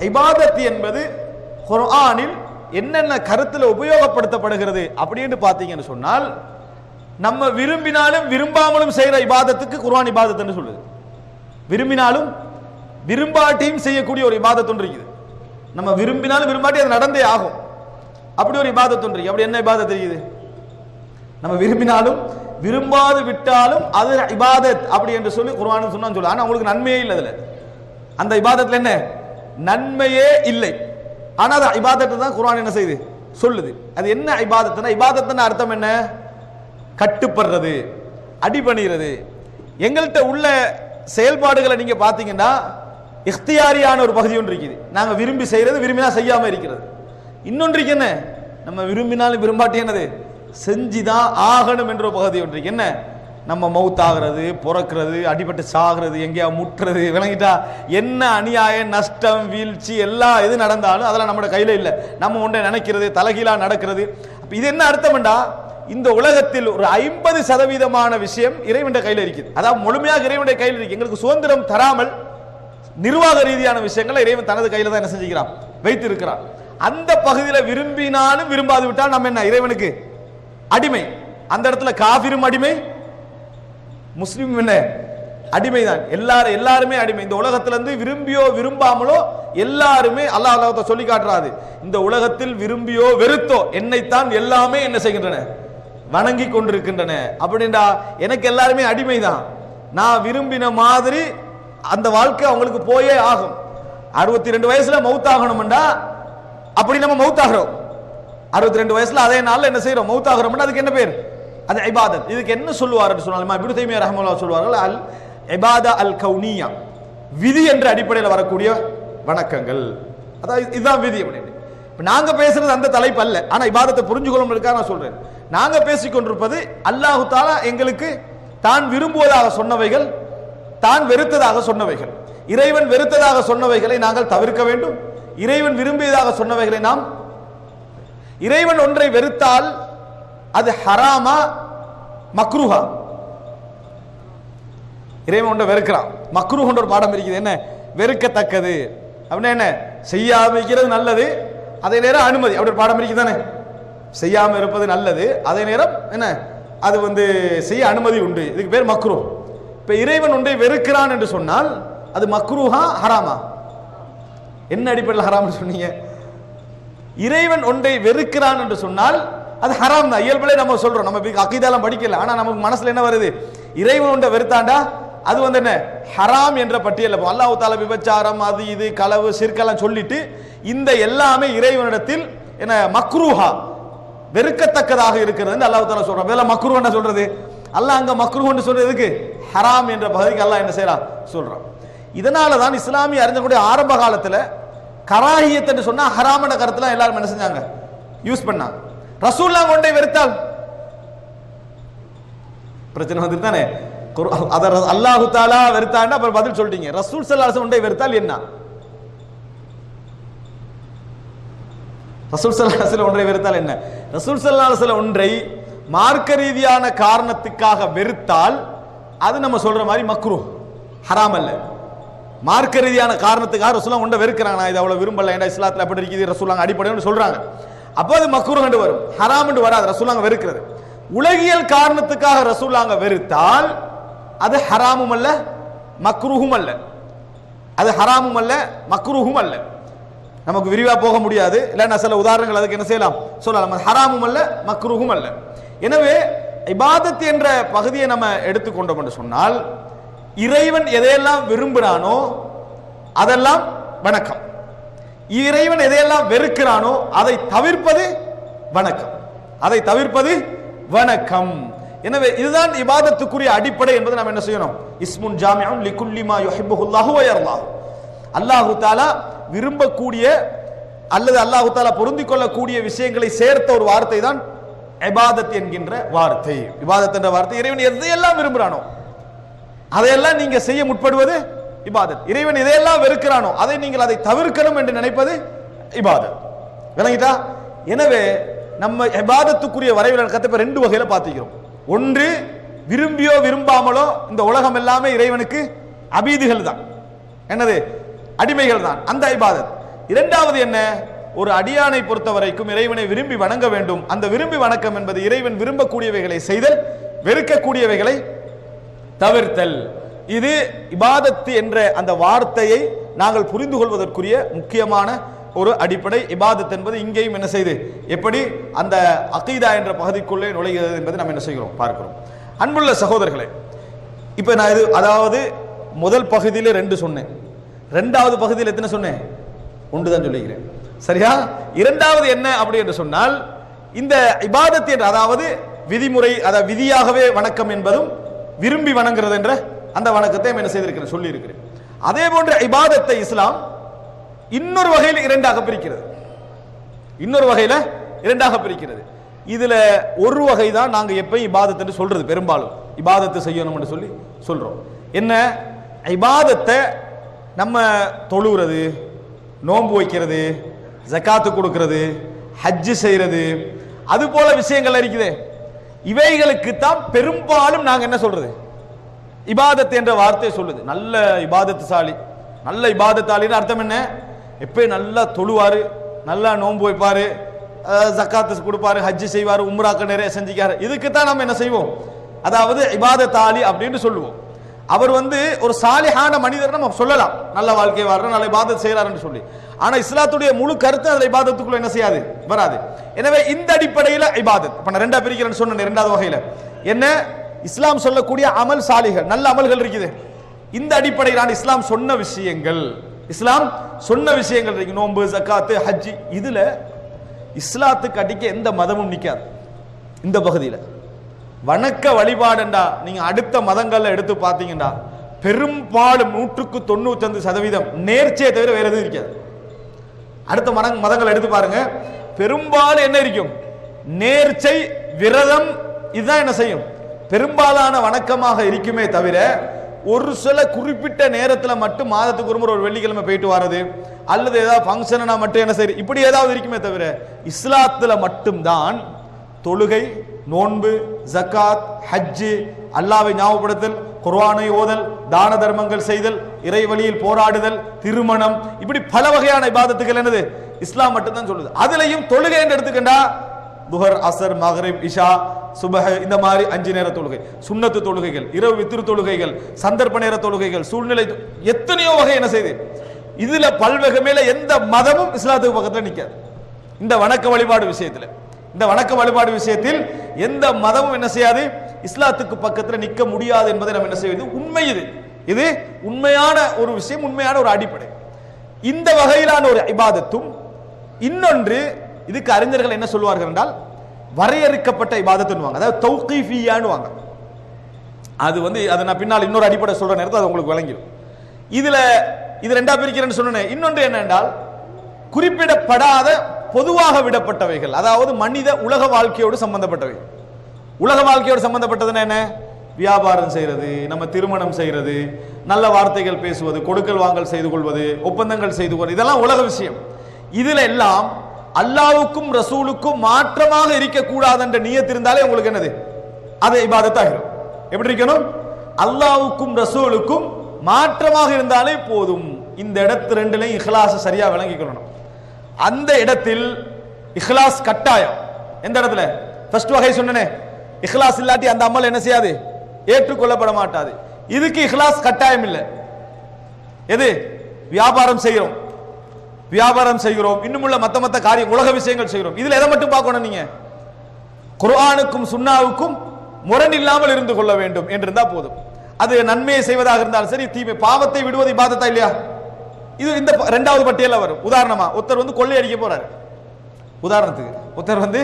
இபாதத் என்பது குர்ஆனில் என்னென்ன கருத்தில் உபயோகப்படுத்தப்படுகிறது அப்படின்னு பார்த்தீங்கன்னு சொன்னால் நம்ம விரும்பினாலும் விரும்பாமலும் செய்யற இபாதத்துக்கு குர்ஆன் இபாதத்துன்னு சொல்லுது. விரும்பினாலும் விரும்பாட்டியும் செய்யக்கூடிய ஒரு இபாதத் ஒன்று இருக்குது. நம்ம விரும்பினாலும் விரும்பாட்டி அது நடந்தே ஆகும். அப்படி ஒரு இபாதத் ஒன்று இருக்கு அப்படி என்ன இபாதத் இருக்குது? நம்ம விரும்பினாலும் விரும்பாது விட்டாலும் அது இபாதத் அப்படி என்று சொல்லி குர்ஆன் சொன்னான்னு சொல்லு. ஆனா உங்களுக்கு நன்மையே இல்லை அதுல. அந்த இபாதத்துல என்ன? நன்மையே இல்லை. ஆனால் அது ஐபாதத்தை தான் குரான் என்ன செய்யுது சொல்லுது. அது என்ன இபாதத்துனா இபாதத்துன்னு அர்த்தம் என்ன? கட்டுப்படுறது அடிபணிகிறது எங்கள்கிட்ட உள்ள செயல்பாடுகளை நீங்கள் பார்த்தீங்கன்னா இஃப்தியாரியான ஒரு பகுதி ஒன்று இருக்குது. நாங்கள் விரும்பி செய்கிறது விரும்பினா செய்யாமல் இருக்கிறது. இன்னொன்று இருக்கு என்ன? நம்ம விரும்பினாலும் விரும்பாட்டி என்னது? செஞ்சுதான் ஆகணும் என்ற ஒரு பகுதி ஒன்று என்ன? நம்ம மவுத்தாகிறது பிறக்கிறது அடிபட்டு சாகிறது எங்கேயா முட்டுறது விளங்கிட்டா என்ன அநியாயம் நஷ்டம் வீழ்ச்சி எல்லா இது நடந்தாலும் அதெல்லாம் நம்மளோட கையில் இல்லை. நம்ம ஒன்றை நினைக்கிறது தலைகீழாக நடக்கிறது. இது என்ன அர்த்தம்டா? இந்த உலகத்தில் ஒரு ஐம்பது சதவீதமான விஷயம் இறைவன் கையில் இருக்குது. அதாவது முழுமையாக இறைவனுடைய கையில் இருக்கு. எங்களுக்கு சுதந்திரம் தராமல் நிர்வாக ரீதியான விஷயங்களை இறைவன் தனது கையில் தான் என்ன செஞ்சுக்கிறான்? வைத்து இருக்கிறான் அந்த பகுதியில் விரும்பினாலும் விரும்பாது விட்டால் நம்ம என்ன? இறைவனுக்கு அடிமை. அந்த இடத்துல காபிரும் அடிமை முஸ்லீம் என்ன அடிமைதான். எல்லாரும் எல்லாருமே அடிமை. இந்த உலகத்துல இருந்து விரும்பியோ விரும்பாமலோ எல்லாருமே அல்லாஹ் அல்லாஹத்தை சொல்லி காட்டுறாது. இந்த உலகத்தில் விரும்பியோ வெறுத்தோ என்னைத்தான் எல்லாமே என்ன செய்கின்றன? வணங்கி கொண்டிருக்கின்றன. அப்படின்டா எனக்கு எல்லாருமே அடிமைதான். நான் விரும்பின மாதிரி அந்த வாழ்க்கை அவங்களுக்கு போயே ஆகும். அறுபத்தி ரெண்டு வயசுல மவுத்தாகணும்டா. அப்படி நம்ம மவுத்தாகிறோம். அறுபத்தி ரெண்டு வயசுல அதே நாள்ல என்ன செய்யறோம் மவுத்தாகிறோம்னா அதுக்கு என்ன பேர்? அது இபாதத். இதுக்கு என்ன சொல்லுவார் சொன்னாலும் இப்படி தைமியா ரஹ்மத்துல்லாஹி சொல்வார்கள் அல் இபாதா அல் கவுனியா. விதி என்ற அடிப்படையில் வரக்கூடிய வணக்கங்கள். அதாவது இதுதான் விதி அப்படின்னு. இப்போ நாங்கள் பேசுறது அந்த தலைப்பு அல்ல. ஆனால் இபாதத்தை புரிஞ்சுக்கொள்ளும் நான் சொல்றேன். நாங்கள் பேசிக்கொண்டிருப்பது அல்லாஹு தாலா எங்களுக்கு தான் விரும்புவதாக சொன்னவைகள் தான் வெறுத்ததாக சொன்னவைகள். இறைவன் வெறுத்ததாக சொன்னவைகளை நாங்கள் தவிர்க்க வேண்டும். இறைவன் விரும்பியதாக சொன்னவைகளை நாம் இறைவன் ஒன்றை வெறுத்தால் அது ஹராமா மக்ருஹா இறைவன் ஒன்றை வெறுக்கிறான். மக்ரூஹ் ஒரு பாடம் இருக்குது. என்ன? வெறுக்கத்தக்கது. அப்படின்னா என்ன? செய்யாமிக்கிறது நல்லது. அதே நேரம் அனுமதி. அப்படி ஒரு பாடம் இருக்குது தானே செய்யாமல் இருப்பது நல்லது. அதே நேரம் என்ன? அது வந்து செய்ய அனுமதி உண்டு. இதுக்கு பேர் மக்ரூ இப்போ இறைவன் ஒன்றை வெறுக்கிறான் என்று சொன்னால் அது மக்ரூஹா ஹராமா என்ன அடிப்படையில் ஹராம்னு சொன்னீங்க? இறைவன் ஒன்றை வெறுக்கிறான் என்று சொன்னால் அது ஹராம் தான். இயல்பிலே நம்ம சொல்றோம். நம்ம இப்ப அக்கீதாலாம் படிக்கல. ஆனா நமக்கு மனசுல என்ன வருது? இறைவன் உண்ட வெறுத்தாண்டா? அது வந்து என்ன? ஹராம் என்ற பட்டியல் அல்லாஹு தால விபச்சாரம் அது இது களவு சிற்கெல்லாம் சொல்லிட்டு இந்த எல்லாமே இறைவனிடத்தில் என்ன? மக்ரூஹா வெறுக்கத்தக்கதாக இருக்கிறது அல்லாஹு தாலா சொல்றோம் வேலை மக்ரூ என்ன சொல்றது? அல்லாஹ் அங்க மக்ரூன்னு சொல்றதுக்கு ஹராம் என்ற பகுதிக்கு அல்லாஹ் என்ன செய்யறான் சொல்றான். இதனால தான் இஸ்லாமிய அறிஞர்களுடைய ஆரம்ப காலத்துல கராஹியத் சொன்னால் ஹராமன கருத்துலாம் எல்லாரும் என்ன செஞ்சாங்க? யூஸ் பண்ணாங்க. ரசூல்லா கொண்டே வெறுத்தால். பிரச்சனை வந்துட்டு தானே அத அல்லாஹு தாலா வெறுத்தாண்டா அப்புறம் பதில் சொல்லிட்டீங்க. ரசூல் சல்லாஸ் கொண்டே வெறுத்தால் என்ன? ரசூல் சல்லாஹில் ஒன்றை வெறுத்தால் என்ன? ரசூல் சல்லாஹில் ஒன்றை மார்க்க ரீதியான காரணத்துக்காக வெறுத்தால் அது நம்ம சொல்ற மாதிரி மக்ரூ ஹராம் அல்ல. மார்க்க ரீதியான காரணத்துக்காக ரசூலாம் ஒன்றை வெறுக்கிறாங்க. நான் இதை அவ்வளவு விரும்பல. ஏன்னா இஸ்லாத்துல அப்படி இருக்குது? ரசூலாங்க அடிப்படைன்னு சொல்றாங்க. அப்போ அது மக்ரூ கண்டு வரும். ஹராம் வராது. ரசூலாங்க வெறுக்கிறது. உலகியல் காரணத்துக்காக ரசூலாங்க வெறுத்தால் அது ஹராமும் அல்ல மக்ரூஹும் அல்ல. அது ஹராமும் அல்ல மக்ரூஹும் அல்ல. நமக்கு விரிவா போக முடியாது. இல்லைன்னா சில உதாரணங்கள் அதுக்கு என்ன செய்யலாம்? சொல்லலாம். அது ஹராமும் அல்ல மக்ரூஹும் அல்ல. எனவே இபாதத் என்ற பகுதியை நம்ம எடுத்துக்கொண்டோம் என்று சொன்னால் இறைவன் எதையெல்லாம் விரும்புகிறானோ அதெல்லாம் வணக்கம். இறைவன் எதையெல்லாம் வெறுக்கிறானோ அதை தவிர்ப்பது வணக்கம். அதை தவிர்ப்பது வணக்கம். எனவே இதுதான் இபாதத்துக்குரிய அடிப்படை என்பதை நாம் என்ன செய்யணும்? இஸ்முன் ஜாமியம் லிகுல்லிமா யுஹிப்புல்லாஹு வயர்லாஹு. அல்லாஹு தாலா விரும்பக்கூடிய அல்லது அல்லாஹு தாலா பொருந்திக் கொள்ளக்கூடிய விஷயங்களை சேர்த்த ஒரு வார்த்தை தான் இபாதத் என்கின்ற வார்த்தை. இபாதத் என்ற வார்த்தை இறைவன் எதையெல்லாம் விரும்புகிறானோ அதையெல்லாம் நீங்க செய்ய முற்படுவது இபாதத். இறைவன் இதையெல்லாம் வெறுக்கிறானோ அதை நீங்கள் அதை தவிர்க்கணும் என்று நினைப்பது இபாதத். விளங்கிட்டா? எனவே நம்ம இபாதத்துக்குரிய வரைவிலக்கத்தை இப்ப ரெண்டு வகையில பார்த்துக்கிறோம். ஒன்று விரும்பியோ விரும்பாமலோ இந்த உலகம் எல்லாமே இறைவனுக்கு அபீதிகள் தான். என்னது? அடிமைகள் தான். அந்த இபாதத். இரண்டாவது என்ன? ஒரு அடியானை பொறுத்த வரைக்கும் இறைவனை விரும்பி வணங்க வேண்டும். அந்த விரும்பி வணக்கம் என்பது இறைவன் விரும்பக்கூடியவைகளை செய்தல் வெறுக்கக்கூடியவைகளை தவிர்த்தல். இது இபாதத்து என்ற அந்த வார்த்தையை நாங்கள் புரிந்து கொள்வதற்குரிய முக்கியமான ஒரு அடிப்படை. இபாதத் என்பது இங்கேயும் என்ன செய்து எப்படி அந்த அகீதா என்ற பகுதிக்குள்ளே நுழைகிறது என்பதை நாம் என்ன செய்கிறோம் பார்க்கிறோம். அன்புள்ள சகோதரர்களே இப்போ நான் இது அதாவது முதல் பகுதியில் ரெண்டு சொன்னேன். ரெண்டாவது பகுதியில் எத்தனை சொன்னேன்? ஒன்று தான் சொல்லிக்கிறேன் சரியா? இரண்டாவது என்ன அப்படி என்று சொன்னால் இந்த இபாதத் என்ற அதாவது விதிமுறை அதாவது விதியாகவே வணக்கம் என்பதும் விரும்பி வணங்குறது என்ற அந்த வணக்கத்தை என்ன செய்திருக்கிறேன் சொல்லி இருக்கிறேன் அதே போன்ற இபாதத்தை இஸ்லாம் இன்னொரு வகையில் இரண்டாக பிரிக்கிறது. இன்னொரு வகையில இரண்டாக பிரிக்கிறது. இதுல ஒரு வகை தான் நாங்க எப்பயும் இபாதத்தை சொல்றது பெரும்பாலும். இபாதத்தை செய்யணும்னு சொல்லி சொல்றோம். என்ன? இபாதத்தை நம்ம தொழுகிறது நோன்பு வைக்கிறது ஜக்காத்து கொடுக்கிறது ஹஜ்ஜு செய்யறது அது போல விஷயங்கள் இருக்குது இவைகளுக்கு தான் பெரும்பாலும் நாங்க என்ன சொல்றது? இபாதத் என்ற வார்த்தை சொல்லுது. நல்ல இபாதத்துசாலி. நல்ல இபாதத்தாளின்னு அர்த்தம் என்ன? எப்பயும் நல்லா தொழுவாரு நல்லா நோன்பு வைப்பாரு ஜக்காத்து கொடுப்பாரு ஹஜ்ஜு செய்வார் உம்ராக்க நிறைய செஞ்சுக்காரு. இதுக்கு தான் நம்ம என்ன செய்வோம்? அதாவது இபாதத்தாளி அப்படின்னு சொல்லுவோம். அவர் வந்து ஒரு சாலிஹான மனிதர் நம்ம சொல்லலாம். நல்ல வாழ்க்கை வாழ்ற நல்ல இபாதத் செய்யறாருன்னு சொல்லி. ஆனா இஸ்லாத்துடைய முழு கருத்து அதில் இபாதத்துக்குள்ள என்ன செய்யாது? வராது. எனவே இந்த அடிப்படையில் இபாதத். இப்போ நான் ரெண்டா பிரிக்கிறேன்னு சொன்னேன் ரெண்டாவது வகையில். என்ன? இஸ்லாம் சொல்லக்கூடிய அமல் சாலிகள் நல்ல அமல்கள் இருக்குது. இந்த அடிப்படையிலான இஸ்லாம் சொன்ன விஷயங்கள் இஸ்லாம் சொன்ன விஷயங்கள் இருக்கு. நோன்பு ஜக்காத்து ஹஜ்ஜி இதுல இஸ்லாத்துக்கு அடிக்க எந்த மதமும் நிற்காது இந்த பகுதியில். வணக்க வழிபாடுண்டா நீங்க அடுத்த மதங்கள்ல எடுத்து பார்த்தீங்கன்னா பெரும்பாலும் நூற்றுக்கு தொண்ணூத்தஞ்சு சதவீதம் நேர்ச்சியை தவிர வேற எதுவும் இருக்காது. அடுத்த மத மதங்கள் எடுத்து பாருங்க. பெரும்பாலும் என்ன இருக்கும்? நேர்ச்சை விரதம் இதுதான் என்ன செய்யும்? பெரும்பாலான வணக்கமாக இருக்குமே தவிர ஒரு சில குறிப்பிட்ட நேரத்தில் மட்டும் மாதத்துக்கு ஒரு முறை ஒரு வெள்ளிக்கிழமை போயிட்டு வர்றது அல்லது ஏதாவது ஃபங்க்ஷனா மட்டும் என்ன செய்யுது இப்படி ஏதாவது இருக்குமே தவிர இஸ்லாத்தில் மட்டும்தான் தொழுகை நோன்பு ஜக்காத் ஹஜ்ஜு அல்லாவை ஞாபகப்படுத்தல் குர்ஆனை ஓதல் தான தர்மங்கள் செய்தல் இறை வழியில் போராடுதல் திருமணம் இப்படி பல வகையான இபாதத்துகள் என்னது? இஸ்லாம் மட்டும்தான் சொல்லுது. அதுலயும் தொழுகை என்று எடுத்துக்கண்டா துஹர் அசர் மஹரிப் இஷா சுபஹ இந்த மாதிரி அஞ்சு நேர தொழுகை. சுண்ணத்து தொழுகைகள் இரவு வித்திரு தொழுகைகள் சந்தர்ப்ப நேர தொழுகைகள் சூழ்நிலை எத்தனையோ வகை என்ன செய்யுது இதுல பல்வகமேல எந்த மதமும் இஸ்லாத்துக்கு பக்கத்துல நிக்காது. இந்த வணக்க வழிபாடு விஷயத்துல. இந்த வணக்க வழிபாடு விஷயத்தில் எந்த மதமும் என்ன செய்யாது? இஸ்லாத்துக்கு பக்கத்துல நிக்க முடியாது என்பதை நம்ம என்ன செய்வது உண்மை இது. இது உண்மையான ஒரு விஷயம் உண்மையான ஒரு அடிப்படை. இந்த வகையிலான ஒரு இபாதத்தும் இன்னொன்று இதுக்கு அறிஞர்கள் என்ன சொல்லுவார்கள் என்றால் வரையறுக்கப்பட்ட இபாதத்துன்னுவாங்க. அதாவது தௌகீஃபியான்னு அது வந்து அதை நான் பின்னால் இன்னொரு அடிப்படை சொல்ற நேரத்தில் அது உங்களுக்கு விளங்கிடும் இதுல இது ரெண்டா பிரிக்கிறேன்னு சொன்னேன். இன்னொன்று என்னென்றால் குறிப்பிடப்படாத பொதுவாக விடப்பட்டவைகள் அதாவது மனித உலக வாழ்க்கையோடு சம்பந்தப்பட்டவை. உலக வாழ்க்கையோடு சம்பந்தப்பட்டதுன்னா என்ன? வியாபாரம் செய்யறது நம்ம திருமணம் செய்யறது நல்ல வார்த்தைகள் பேசுவது கொடுக்கல் வாங்கல் செய்து கொள்வது ஒப்பந்தங்கள் செய்து கொள்வது இதெல்லாம் உலக விஷயம். இதுல எல்லாம் அல்லாவுக்கும் ரசூலுக்கும் மாற்றமாக இருக்கக்கூடாது என்ற நியத்து இருந்தாலே உங்களுக்கு என்னது? அது இபாதத்தாகிடும் எப்படி இருக்கணும்? அல்லாவுக்கும் ரசூலுக்கும் மாற்றமாக இருந்தாலே போதும். இந்த இடத்து ரெண்டுலையும் இஹ்லாஸ் சரியா விளங்கிக்கணும் அந்த இடத்தில் இஹ்லாஸ் கட்டாயம். எந்த இடத்துல? ஃபர்ஸ்ட் வகை சொன்னனே. இஹ்லாஸ் இல்லாட்டி அந்த அம்மல் என்ன செய்யாது? ஏற்றுக்கொள்ளப்பட மாட்டாது. இதுக்கு இஹ்லாஸ் கட்டாயம் இல்லை. எது? வியாபாரம் செய்கிறோம். வியாபாரம் செய்கிறோம். இன்னுமுள்ள மத்த மத்த காரியம் உலக விஷயங்கள் செய்கிறோம். இதுல எதை மட்டும் பார்க்கணும் நீங்க? குர்ஆனுக்கும் சுண்ணாவுக்கும் முரண் இல்லாமல் இருந்து கொள்ள வேண்டும் என்று இருந்தா போதும். அது நன்மையை செய்வதாக இருந்தாலும் சரி தீமை பாவத்தை விடுவது இபாதத்தா இல்லையா? இது இந்த ரெண்டாவது பட்டியலில் வரும். உதாரணமா ஒருத்தர் வந்து கொள்ளை அடிக்க போறாரு. உதாரணத்துக்கு ஒருத்தர் வந்து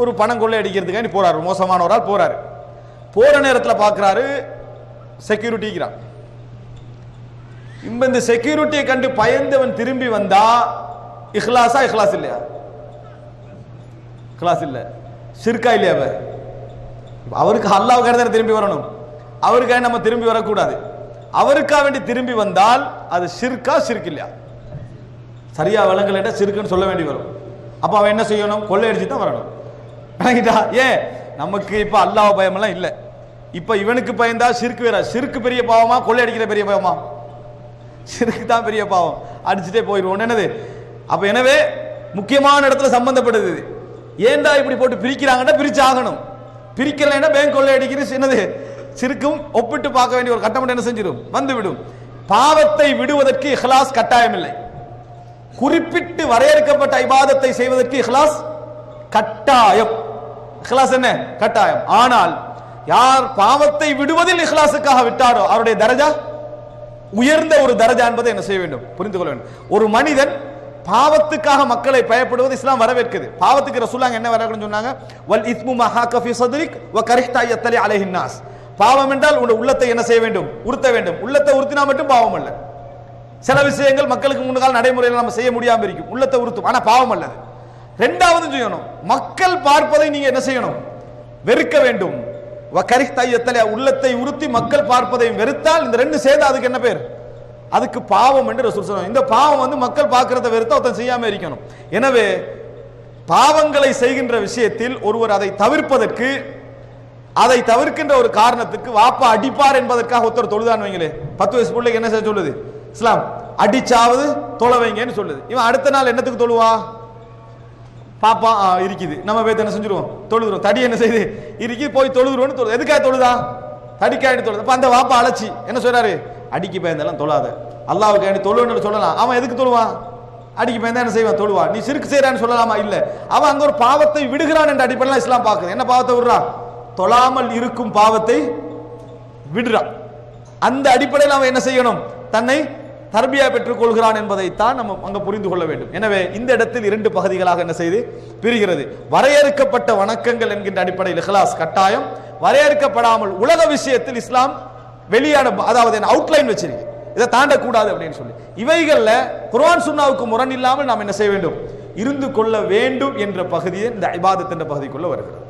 ஒரு பணம் கொள்ளையடிக்கிறதுக்காண்டி போறாரு. மோசமானவரால் போறாரு. போற நேரத்தில் பார்க்குறாரு செக்யூரிட்டிக்கிறான் இந்த செக்யூரிட்டியை கண்டு பயந்தவன் திரும்பி வந்தா இஹ்லாஸா இஹ்லாஸ் இல்லையா? இஹ்லாஸ் இல்ல. ஷிர்கா இல்லையா அவ? அவருக்கு அல்லாவுக்காக தானே திரும்பி வரணும். அவருக்காக நம்ம திரும்பி வரக்கூடாது. அவருக்காக வேண்டி திரும்பி வந்தால் அது ஷிர்கா ஷிர்க் இல்லையா? சரியா விளங்கலைன்னா சிறுக்குன்னு சொல்ல வேண்டி வரும். அப்ப அவன் என்ன செய்யணும்? கொள்ளையடிச்சு தான் வரணும். விளங்கிட்டா? ஏன் நமக்கு இப்ப அல்லாஹ் பயமெல்லாம் இல்லை. இப்ப இவனுக்கு பயந்தா சிறுக்கு வேற. சிறுக்கு பெரிய பாவமா? கொள்ளையடிக்கிற பெரிய பாவமா? சிறுக்கு தான் பெரிய பாவம். அடிச்சுட்டே போயிடுவோம். என்னது? அப்ப எனவே முக்கியமான இடத்துல சம்பந்தப்படுது ஏண்டா இப்படி போட்டு பிரிக்கிறாங்கன்னா பிரிச்சு ஆகணும் பிரிக்கலைன்னா பேங்க் கொள்ளை அடிக்கிறது என்னது? சிறுக்கும் ஒப்பிட்டு பார்க்க வேண்டிய ஒரு கட்டம் என்ன செஞ்சிடும்? வந்து விடும் பாவத்தை விடுவதற்கு இஹ்லாஸ் கட்டாயம் இல்லை குறிப்பிட்டு வரையறுக்கப்பட்ட ஐபாதத்தை செய்வதற்கு இஹ்லாஸ் கட்டாயம். இஹ்லாஸ் என்ன? கட்டாயம். ஆனால் யார் பாவத்தை விடுவதில் இஹ்லாஸுக்காக விட்டாரோ அவருடைய தரஜா? உயர்ந்த ஒரு தரஜா என்பதை என்ன செய்ய வேண்டும்? புரிந்து கொள்ள வேண்டும். ஒரு மனிதன் பாவத்துக்காக மக்களை பயப்படுவது இஸ்லாம் வரவேற்குது. பாவத்துக்கு ரசூலாங்க என்ன வரவேற்கணும் சொன்னாங்க? வல் இஸ்மு மஹா கஃபி சத்ரிக் வ கரிஹ்தா யத்தலி அலைஹின் நாஸ். பாவம் என்றால் உன் உள்ளத்தை என்ன செய்ய வேண்டும்? உறுத்த வேண்டும். உள்ளத்தை உறுத்தினா மட்டும் பாவம் அல்ல. சில விஷயங்கள் மக்களுக்கு முன்னால் நடைமுறையில் நம்ம செய்ய முடியாம இருக்கும். உள்ளத்தை உறுத்தும். ஆனா பாவம் அல்லது ரெண்டாவது செய்யணும். மக்கள் பார்ப்பதை நீங்க என்ன செய்யணும்? வெறுக்க வேண்டும். கரிஹ்தாயத்தலை உள்ளத்தை உறுத்தி மக்கள் பார்ப்பதையும் வெறுத்தால் இந்த ரெண்டு சேர்ந்து அதுக்கு என்ன பேர்? அதுக்கு பாவம் என்று ரசூல் சொல்றாங்க இந்த பாவம் வந்து மக்கள் பார்க்கறத வெறுத்தா ஒருத்தன் செய்யாம இருக்கணும். எனவே பாவங்களை செய்கின்ற விஷயத்தில் ஒருவர் அதை தவிர்ப்பதற்கு அதை தவிர்க்கின்ற ஒரு காரணத்துக்கு வாப்பா அடிப்பார் என்பதற்காக ஒருத்தர் தொழுதான் வைங்களே. பத்து வயசு பிள்ளைக்கு என்ன செய்ய சொல்லுது? இஸ்லாம். அடிச்சாவது தொலை வைங்கன்னு சொல்லுது. இவன் அடுத்த நாள் என்னத்துக்கு தொழுவா? பாப்பா இருக்குது. நம்ம போய் என்ன செஞ்சிருவோம். தொழுதுறோம். தடி என்ன செய்யுது இருக்கு போய் தொழுதுருவோம்னு தொழுது எதுக்காக தொழுதா? தடிக்காண்டி தொழுது? அப்ப அந்த வாப்பா அழைச்சி என்ன சொல்றாரு? அடிக்கு பயந்தெல்லாம் தொழாத. அல்லாவுக்கு வேண்டி தொழுன்னு சொல்லலாம். அவன் எதுக்கு தொழுவான் அடிக்கு பயந்தா என்ன செய்வான்? தொழுவான் நீ சிறுக்கு செய்யறான்னு சொல்லலாமா? இல்ல. அவன் அங்க ஒரு பாவத்தை விடுகிறான் என்ற அடிப்படையில் இஸ்லாம் பார்க்குது. என்ன பாவத்தை விடுறான் தொழாமல் இருக்கும் பாவத்தை விடுறான் அந்த அடிப்படையில் அவன் என்ன செய்யணும்? தன்னை தர்பியா பெற்றுக்கொள்கிறான் என்பதைத்தான் நம்ம அங்கே புரிந்து கொள்ள வேண்டும். எனவே இந்த இடத்தில் இரண்டு பகுதிகளாக என்ன செய்து? பிரிகிறது. வரையறுக்கப்பட்ட வணக்கங்கள் என்கின்ற அடிப்படையில் இஹ்லாஸ் கட்டாயம். வரையறுக்கப்படாமல் உலக விஷயத்தில் இஸ்லாம் வெளியான அதாவது அவுட்லைன் வச்சிருக்கு. இதை தாண்டக்கூடாது அப்படின்னு சொல்லி. இவைகளில் குர்ஆன் சுன்னாவுக்கு முரண் இல்லாமல் நாம் என்ன செய்ய வேண்டும்? இருந்து கொள்ள வேண்டும் என்ற பகுதியை இந்த ஐபாதத் என்ற பகுதிக்குள்ள வருகிறது.